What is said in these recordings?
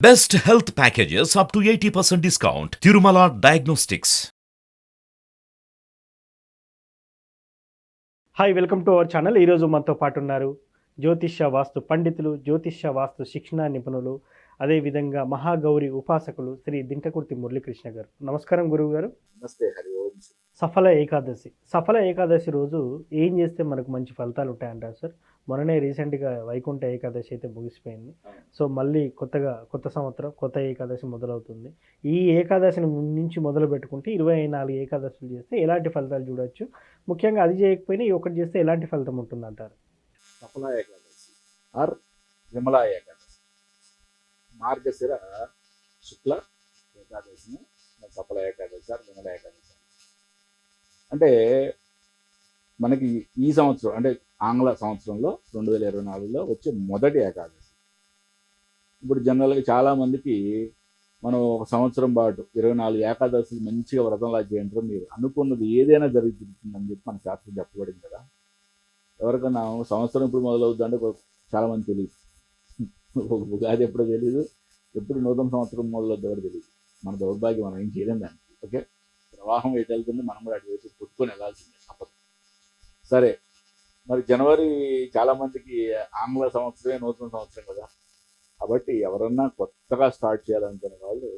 Best health packages up to 80% discount. Tirumala Diagnostics. Hi welcome to our channel ఈరోజు మనతో పాటు ఉన్నారు జ్యోతిష్య వాస్తు పండితులు జ్యోతిష్య వాస్తు శిక్షణ నిపుణులు అదేవిధంగా మహాగౌరి ఉపాసకులు శ్రీ దింటకుర్తి మురళీకృష్ణ గారు నమస్కారం గురువు గారు నమస్తే హరి ఓం సఫల ఏకాదశి. సఫల ఏకాదశి రోజు ఏం చేస్తే మనకు మంచి ఫలితాలు ఉంటాయంటారు సార్? మొన్ననే రీసెంట్గా వైకుంఠ ఏకాదశి అయితే ముగిసిపోయింది. సో మళ్ళీ కొత్తగా కొత్త సంవత్సరం కొత్త ఏకాదశి మొదలవుతుంది. ఈ ఏకాదశిని నుంచి మొదలు పెట్టుకుంటే ఇరవై నాలుగు ఏకాదశులు చేస్తే ఎలాంటి ఫలితాలు చూడొచ్చు? ముఖ్యంగా అది చేయకపోయినా ఈ ఒకటి చేస్తే ఎలాంటి ఫలితం ఉంటుందంటారు? సఫల ఏకాదశి. ఆర్ విమలా ఏకాదశి. మార్గశిర శుక్ల ఏకాదశిని సఫల ఏకాదశి ఆర్ విమల ఏకాదశి. అంటే మనకి ఈ సంవత్సరం అంటే ఆంగ్ల సంవత్సరంలో రెండు వేల ఇరవై నాలుగులో వచ్చే మొదటి ఏకాదశి. ఇప్పుడు జనరల్గా చాలా మందికి మనం ఒక సంవత్సరం పాటు ఇరవై నాలుగు ఏకాదశి మంచిగా వ్రతంలా చేయంటారు మీరు అనుకున్నది ఏదైనా జరుగుతుందని చెప్పి మన శాస్త్రం చెప్పబడింది కదా. ఎవరికన్నా సంవత్సరం ఇప్పుడు మొదలవుతుందంటే చాలామంది చాలా మంది తెలియదు ఉగాది ఎప్పుడో తెలియదు ఎప్పుడు నూతన సంవత్సరం మొదలవుతుందో తెలియదు మన దౌర్భాగ్యం మనం ఏం చేయలేం దానికి ఓకే? ప్రవాహం ఎటు వెళ్తుంది మనం కూడా అటువైపు పుట్టుకొని వెళ్ళాల్సిందే తప్పదు. సరే మరి జనవరి చాలా మందికి ఆంగ్ల సంవత్సరమే నూతన సంవత్సరం కదా. కాబట్టి ఎవరన్నా కొత్తగా స్టార్ట్ చేయాలనుకునే వాళ్ళు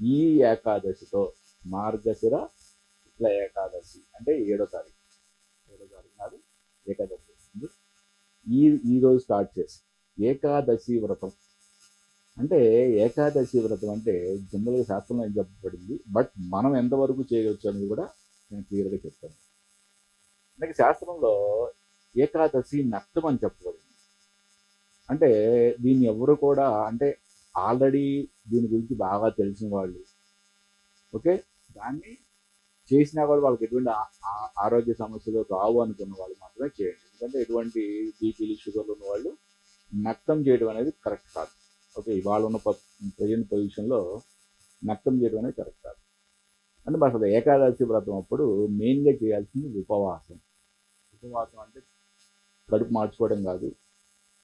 ఈ ఏకాదశితో మార్గశిర శుక్ల ఏకాదశి అంటే ఏడో తారీఖు. ఏడో తారీఖు నాడు ఏకాదశి. వస్తుంది ఈ ఈ రోజు స్టార్ట్ చేసి ఏకాదశి వ్రతం అంటే ఏకాదశి వ్రతం అంటే జనరల్గా శాస్త్రంలో ఏం చెప్పబడింది? బట్ మనం ఎంతవరకు చేయవచ్చు అనేది కూడా నేను క్లియర్గా చెప్తాను. మనకి శాస్త్రంలో ఏకాదశి నష్టం అని చెప్పబడింది. అంటే దీన్ని ఎవరు కూడా అంటే ఆల్రెడీ దీని గురించి బాగా తెలిసిన వాళ్ళు. ఓకే? దాన్ని చేసినా కూడా వాళ్ళకి ఎటువంటి ఆ- ఆరోగ్య సమస్యలు రావు అనుకున్న వాళ్ళు మాత్రమే చేయండి. ఎందుకంటే ఎటువంటి బీపీలు షుగర్లు ఉన్న వాళ్ళు నక్తం చేయడం అనేది కరెక్ట్ కాదు. ఓకే ఇవాళ ఉన్న ప్రజెంట్ పొజిషన్లో నక్తం చేయడం అనేది కరెక్ట్ కాదు. అంటే అసలు ఏకాదశి వ్రతం అప్పుడు మెయిన్గా చేయాల్సింది ఉపవాసం. ఉపవాసం అంటే కడుపు మార్చుకోవడం కాదు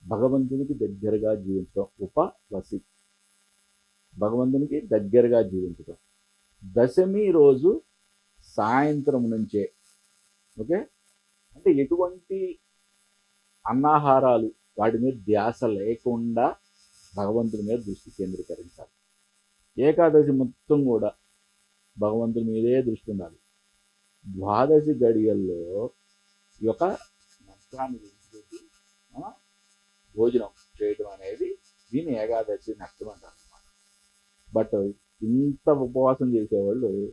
భగవంతునికి దగ్గరగా జీవించడం ఉపవసి. భగవంతునికి దగ్గరగా జీవించడం దశమి రోజు సాయంత్రం నుంచే ఓకే? అంటే ఎటువంటి అన్నాహారాలు వాటి మీద ధ్యాస లేకుండా భగవంతుని మీద దృష్టి కేంద్రీకరించాలి. ఏకాదశి మొత్తం కూడా భగవంతుడి మీదే దృష్టి ఉండాలి. ద్వాదశి గడియల్లో ఈ యొక్క నష్టాన్ని విడిచిపెట్టి భోజనం చేయడం అనేది దీని ఏకాదశి నష్టం అంటారు అనమాట బట్ ఇంత ఉపవాసం చేసేవాళ్ళు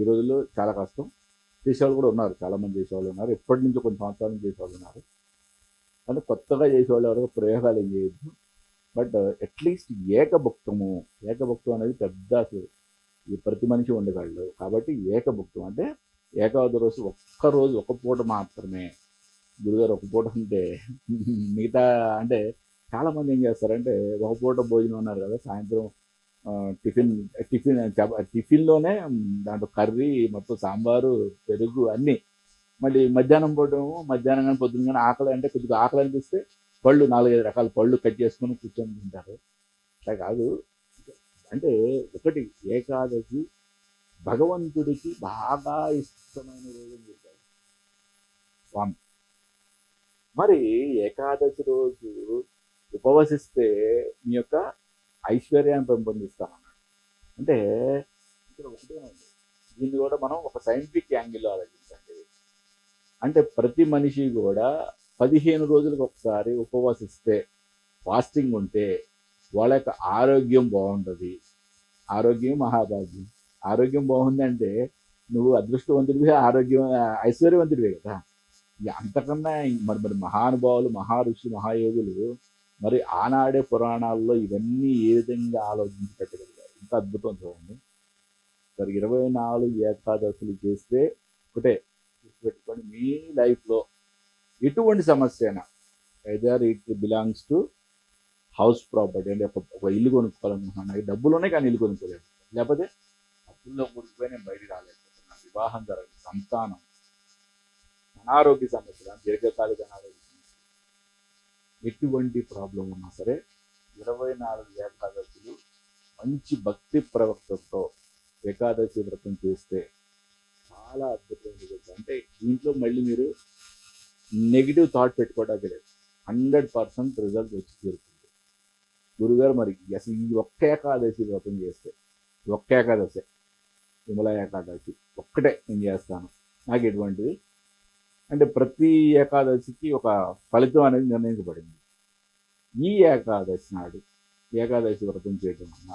ఈ రోజుల్లో చాలా కష్టం. చేసేవాళ్ళు కూడా ఉన్నారు. చాలామంది చేసేవాళ్ళు ఉన్నారు. ఎప్పటి నుంచో కొన్ని సంవత్సరాల నుంచి చేసేవాళ్ళు ఉన్నారు. అంటే కొత్తగా చేసేవాళ్ళు ఎవరో? ప్రయోగాలు ఏం చేయొద్దు. బట్ uh, అట్లీస్ట్ ఏకభుక్తము. ఏకభుక్తం అనేది పెద్ద అసలు ఈ ప్రతి మనిషి ఉండగలడు కాబట్టి ఏకభుక్తం అంటే ఏకావది రోజు ఒక్క రోజు ఒక పూట మాత్రమే. గురుగారు ఒక పూట అంటే మిగతా అంటే చాలామంది ఏం చేస్తారంటే ఒక పూట భోజనం అన్నారు కదా సాయంత్రం టిఫిన్ టిఫిన్ టిఫిన్లోనే దాంట్లో కర్రీ మొత్తం సాంబారు పెరుగు అన్నీ. మళ్ళీ మధ్యాహ్నం పూట మధ్యాహ్నం కానీ పొద్దున్న కానీ ఆకలి అంటే కొద్దిగా ఆకలి అనిపిస్తే పళ్ళు నాలుగైదు రకాల పళ్ళు కట్ చేసుకొని కూర్చొని తింటారు. అట్లా కాదు. అంటే ఒకటి ఏకాదశి భగవంతుడికి బాగా ఇష్టమైన రోజు అని చెప్పారు. స్వామి. మరి ఏకాదశి రోజు ఉపవసిస్తే మీ యొక్క ఐశ్వర్యాన్ని పెంపొందిస్తామన్నాడు అంటే ఇక్కడ ఒకటే ఉంది. దీన్ని కూడా మనం ఒక సైంటిఫిక్ యాంగిల్లో ఆలోచించండి. అంటే ప్రతి మనిషి కూడా పదిహేను రోజులకు ఒకసారి ఉపవాసిస్తే ఫాస్టింగ్ ఉంటే వాళ్ళ యొక్క ఆరోగ్యం బాగుంటుంది. ఆరోగ్యం మహాభాగ్యం. ఆరోగ్యం బాగుందంటే నువ్వు అదృష్టవంతుడివి ఆరోగ్యం ఐశ్వర్యవంతుడివే కదా. ఇక అంతకన్నా మరి మరి మహానుభావులు మహా మహాయోగులు మరి ఆనాడే పురాణాల్లో ఇవన్నీ ఏ విధంగా ఆలోచించి పెట్టగలిగారు ఇంత అద్భుతం చూడండి. మరి ఇరవై నాలుగు ఏకాదశులు చేస్తే ఒకటే పెట్టుకొని మీ లైఫ్లో ఎటువంటి సమస్య అయినా either it belongs to house property అంటే ఒక ఇల్లు కొనుక్కోవాలనుకుంటున్నాను నాకు డబ్బులు ఉన్నాయి కానీ ఇల్లు కొనుక్కోలేదు. లేకపోతే అప్పుల్లో కొనుక్కుపోయి నేను బయటికి రాలేకపోతున్నా. వివాహం జరగదు. సంతానం. అనారోగ్య సమస్యలు దీర్ఘకాలిక అనారోగ్య సమస్యలు. ఎటువంటి ప్రాబ్లం ఉన్నా సరే ఇరవై నాలుగు ఏకాదశులు మంచి భక్తి ప్రవక్తతో ఏకాదశి వ్రతం చేస్తే చాలా అద్భుతమైన అంటే దీంట్లో మళ్ళీ మీరు నెగిటివ్ థాట్ పెట్టుకోవడానికి లేదు హండ్రెడ్ పర్సెంట్ రిజల్ట్ వచ్చి తీరుతుంది. గురుగారు మరి అసలు ఈ ఒక్క ఏకాదశి వ్రతం చేస్తే ఒక్క ఏకాదశి విమల ఏకాదశి ఒక్కటే నేను చేస్తాను. నాకు ఎటువంటిది? అంటే ప్రతి ఏకాదశికి ఒక ఫలితం అనేది నిర్ణయించబడింది. ఈ ఏకాదశి నాడు ఏకాదశి వ్రతం చేయడం వల్ల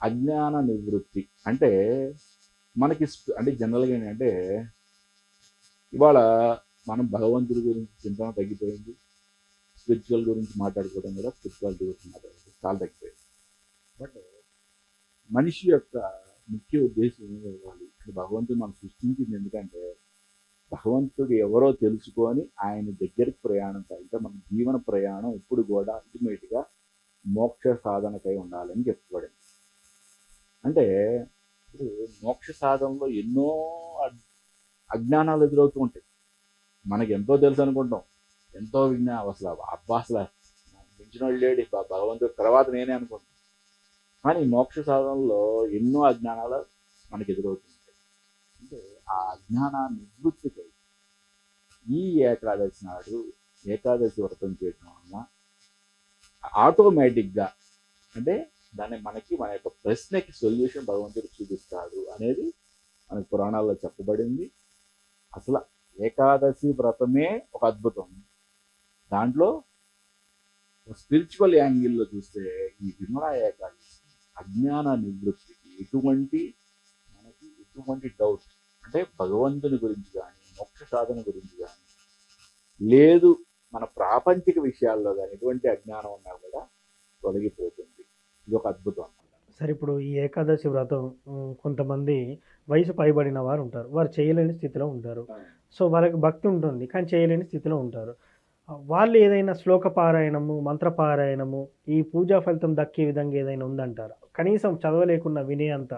అజ్ఞాన నివృత్తి అంటే మనకి అంటే జనరల్గా ఏంటంటే ఇవాళ మనం భగవంతుడి గురించి చింతన తగ్గిపోయింది? స్పిరిచువల్ గురించి మాట్లాడుకోవడం కూడా స్పిరిచువాలిటీ గురించి మాట్లాడుకోవడం చాలా తగ్గిపోయింది. బట్ మనిషి యొక్క ముఖ్య ఉద్దేశం ఏమి ఇవ్వాలి? భగవంతుడు మనం సృష్టించింది ఎందుకంటే భగవంతుడు ఎవరో తెలుసుకొని ఆయన దగ్గరికి ప్రయాణం సాగితే మన జీవన ప్రయాణం ఇప్పుడు కూడా అల్టిమేట్గా మోక్ష సాధనకై ఉండాలని చెప్పబడింది అంటే ఇప్పుడు మోక్ష సాధనలో ఎన్నో అజ్ఞానాలు ఎదురవుతూ ఉంటాయి. మనకి ఎంతో తెలుసు అనుకుంటాం. ఎంతో విజ్ఞా అసలు అబ్బా అసలు మించిన లేడు. ఇబ్బా భగవంతుడి తర్వాత నేనే అనుకుంటాను కానీ మోక్ష సాధనలో ఎన్నో అజ్ఞానాలు మనకి ఎదురవుతుంటాయి అంటే ఆ అజ్ఞానాన్ని నివృత్తికై ఈ ఏకాదశి నాడు ఏకాదశి వ్రతం చేయడం వలన ఆటోమేటిక్గా అంటే దాన్ని మనకి మన యొక్క ప్రశ్నకి సొల్యూషన్ భగవంతుడు చూపిస్తాడు అనేది మన పురాణాల్లో చెప్పబడింది. అసలు ఏకాదశి వ్రతమే ఒక అద్భుతం. దాంట్లో స్పిరిచువల్ యాంగిల్లో చూస్తే ఈ విమల ఏకాదశి అజ్ఞాన నివృత్తికి ఎటువంటి మనకి ఎటువంటి డౌట్ అంటే భగవంతుని గురించి కానీ మోక్ష సాధన గురించి కానీ లేదు మన ప్రాపంచిక విషయాల్లో కానీ ఎటువంటి అజ్ఞానం ఉన్నా కూడా తొలగిపోతుంది. ఇది ఒక అద్భుతం సరే ఇప్పుడు ఈ ఏకాదశి వ్రతం కొంతమంది వయసు పైబడిన వారు ఉంటారు. వారు చేయలేని స్థితిలో ఉంటారు. సో వాళ్ళకి భక్తి ఉంటుంది కానీ చేయలేని స్థితిలో ఉంటారు. వాళ్ళు ఏదైనా శ్లోక పారాయణము మంత్రపారాయణము ఈ పూజా ఫలితం దక్కే విధంగా ఏదైనా ఉందంటారు? కనీసం చదవలేకున్నా వినే అంత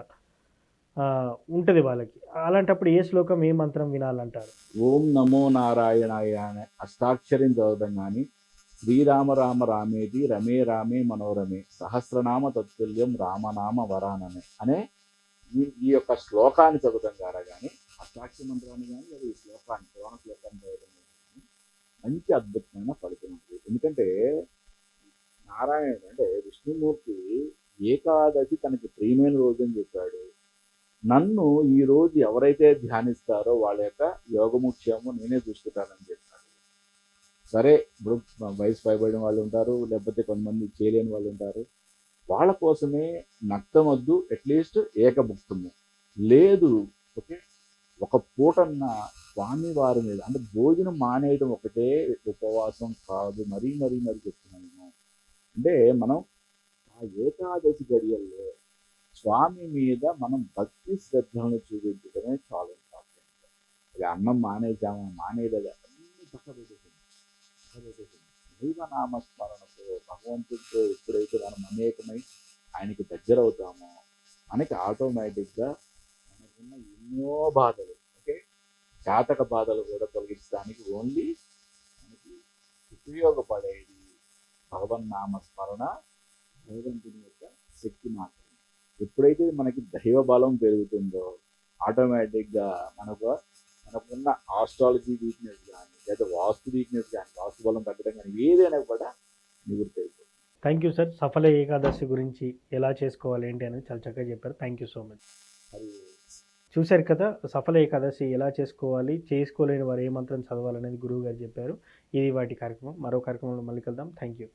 ఉంటుంది వాళ్ళకి. అలాంటప్పుడు ఏ శ్లోకం ఏ మంత్రం వినాలంటారు? ఓం నమో నారాయణాయ అనే అష్టాక్షరం చదవడం కానీ శ్రీరామ రామ రామేది రమే రామే మనోరమే సహస్రనామ తత్తుల్యం రామనామ వరాననే అనే ఈ ఈ యొక్క శ్లోకాన్ని చదవడం ద్వారా కానీ సాక్షి మంత్రాన్ని కానీ లేదా ఈ శ్లోకాన్ని పురాణ శ్లోకాన్ని కానీ మంచి అద్భుతమైన ఫలితం ఉంది ఎందుకంటే నారాయణుడు అంటే విష్ణుమూర్తి ఏకాదశి తనకి ప్రియమైన రోజు అని చెప్పాడు. నన్ను ఈ రోజు ఎవరైతే ధ్యానిస్తారో వాళ్ళ యొక్క యోగముఖ్యము నేనే చూసుకుంటానని చెప్పాడు. సరే ఇప్పుడు వయసు పైబడిన వాళ్ళు ఉంటారు లేకపోతే కొంతమంది చేయలేని వాళ్ళు ఉంటారు. వాళ్ళ కోసమే నక్తమద్దు అట్లీస్ట్ ఏకభుక్తము. లేదు ఓకే? ఒక పూటన్న స్వామివారి మీద అంటే భోజనం మానేయడం ఒకటే ఉపవాసం కాదు మరీ మరీ మరీ చెప్తున్నాను అంటే మనం ఆ ఏకాదశి గడియల్లో స్వామి మీద మనం భక్తి శ్రద్ధలను చూపించడమే చాలా ఇంపార్టెంట్ అది అన్నం మానేసాము మానేయలేదు? అన్ని పక్కన పెట్టేసింది భగవంతుడితో ఎప్పుడైతే మనం అనేకమై ఆయనకి దగ్గర అవుతామో మనకి ఆటోమేటిక్గా మనకున్న ఎన్నో బాధలు ఓకే? జాతక బాధలు కూడా తొలగించడానికి ఓన్లీ మనకి ఉపయోగపడేది భగవన్నామస్మరణ భగవంతుని యొక్క శక్తి మాత్రమే. ఎప్పుడైతే మనకి దైవ బలం పెరుగుతుందో ఆటోమేటిక్గా మనకు మనకున్న ఆస్ట్రాలజీ వీక్నెస్ కానీ లేదా వాస్తు వీక్నెస్ కానీ వాస్తు బలం తగ్గడం కానీ ఏదైనా కూడా నివృత్తి అయిపోతుంది thank you sir Saphala Ekadashi గురించి ఎలా చేసుకోవాలి ఏంటి అనేది చాలా చక్కగా చెప్పారు. థ్యాంక్ యూ సో మచ్ మరి చూశారు కదా సఫల ఏకాదశి ఎలా చేసుకోవాలి చేసుకోలేని వారు ఏ మంత్రం చదవాలనేది గురువు గారు చెప్పారు. ఇది వాటి కార్యక్రమం. మరో కార్యక్రమంలో మళ్ళీ కలుద్దాం. Thank you